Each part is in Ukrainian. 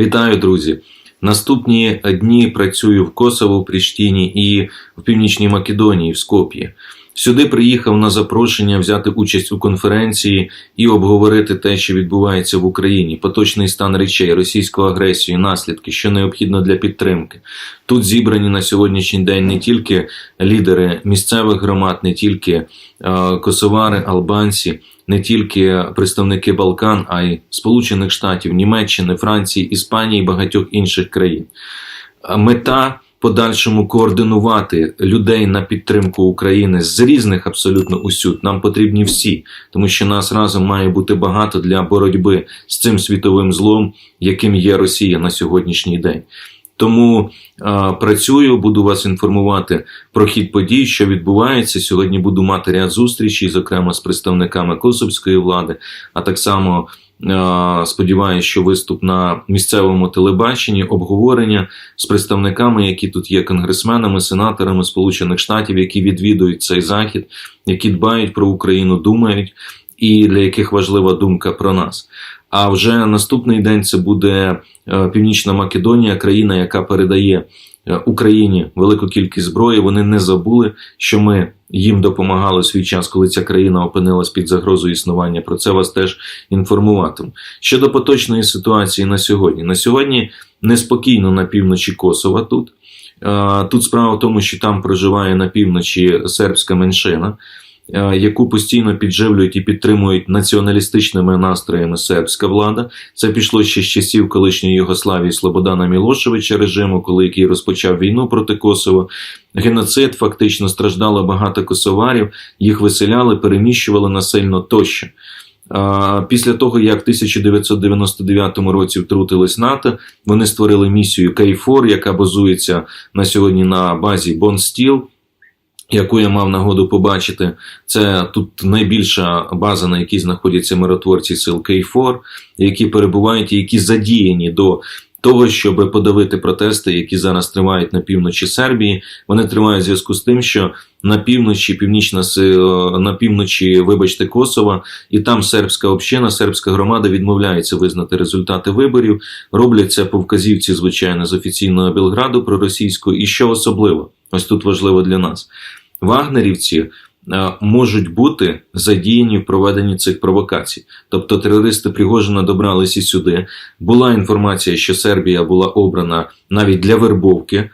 Вітаю, друзі! Наступні дні працюю в Косово, в Пріштіні і в Північній Македонії, в Скоп'ї. Сюди приїхав на запрошення взяти участь у конференції і обговорити те, що відбувається в Україні, поточний стан речей, російську агресію, наслідки, що необхідно для підтримки. Тут зібрані на сьогоднішній день не тільки лідери місцевих громад, не тільки е, косовари, албанці, не тільки представники Балкан, а й Сполучених Штатів, Німеччини, Франції, Іспанії і багатьох інших країн. Мета подальшому координувати людей на підтримку України з різних абсолютно усюд. Нам потрібні всі, тому що нас разом має бути багато для боротьби з цим світовим злом, яким є Росія на сьогоднішній день. Тому е, працюю, буду вас інформувати про хід подій, що відбувається. Сьогодні буду мати ряд зустрічей, зокрема з представниками косовської влади, а так само. Сподіваюся, що виступ на місцевому телебаченні, обговорення з представниками, які тут є конгресменами, сенаторами Сполучених Штатів, які відвідують цей захід, які дбають про Україну, думають, і для яких важлива думка про нас. А вже наступний день це буде е, Північна Македонія, країна, яка передає е, Україні велику кількість зброї. Вони не забули, що ми їм допомагали у свій час, коли ця країна опинилась під загрозою існування. Про це вас теж інформуватиму. Щодо поточної ситуації на сьогодні, на сьогодні неспокійно на півночі Косова тут. Е, Тут справа в тому, що там проживає на півночі сербська меншина, е, яку постійно підживлюють і підтримують націоналістичними настроями сербська влада. Це пішло ще з часів колишньої Югославії Слободана Мілошевича режиму, коли який розпочав війну проти Косова. Геноцид фактично страждало багато косоварів, їх виселяли, переміщували насильно тощо. Після того, як в 1999 році втрутились НАТО, вони створили місію Кейфор, яка базується на сьогодні на базі Бонстіл, яку я мав нагоду побачити. Це тут найбільша база, на якій знаходяться миротворці сил Кейфор, які перебувають і які задіяні до. Того, щоб подавити протести, які зараз тривають на півночі Сербії, вони тривають в зв'язку з тим, що на півночі, північна е, на півночі, вибачте, Косова, і там сербська община, сербська громада відмовляється визнати результати виборів. Роблять це по вказівці, звичайно, з офіційного Білграду проросійського. І що особливо, ось тут важливо для нас. Вагнерівці можуть бути задіяні в проведенні цих провокацій. Тобто терористи Пригожина добралися сюди. Була інформація, що Сербія була обрана навіть для вербовки е,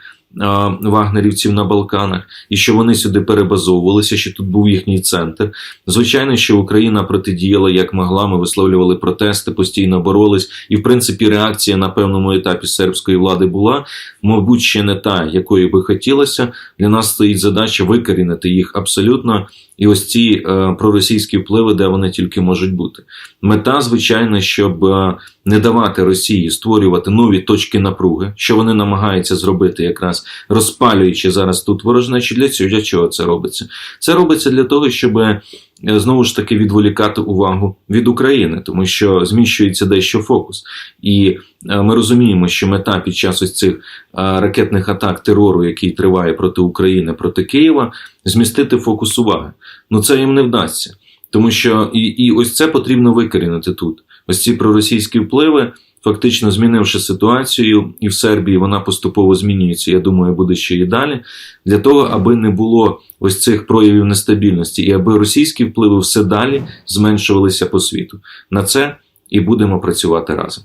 вагнерівців на Балканах, і що вони сюди перебазовувалися, що тут був їхній центр. Звичайно, що Україна протидіяла як могла. Ми висловлювали протести, постійно боролись, і в принципі реакція на певному етапі сербської влади була, мабуть, ще не та, якої би хотілося. Для нас стоїть задача викорінити їх абсолютно. І ось ці е, проросійські впливи, де вони тільки можуть бути. Мета, звичайно, щоб е, не давати Росії створювати нові точки напруги, що вони намагаються зробити, якраз розпалюючи зараз тут ворожнечі. Для цього для чого це робиться? Це робиться для того, щоб е, знову ж таки відволікати увагу від України, тому що зміщується дещо фокус. І е, ми розуміємо, що мета під час ось цих е, ракетних атак терору, який триває проти України, проти Києва, змістити фокус уваги. Ну це їм не вдасться. Тому що і, і ось це потрібно викорінити тут. Ось ці проросійські впливи, фактично змінивши ситуацію, і в Сербії вона поступово змінюється. Я думаю, буде ще і далі. Для того, аби не було ось цих проявів нестабільності, і аби російські впливи все далі зменшувалися по світу. На це і будемо працювати разом.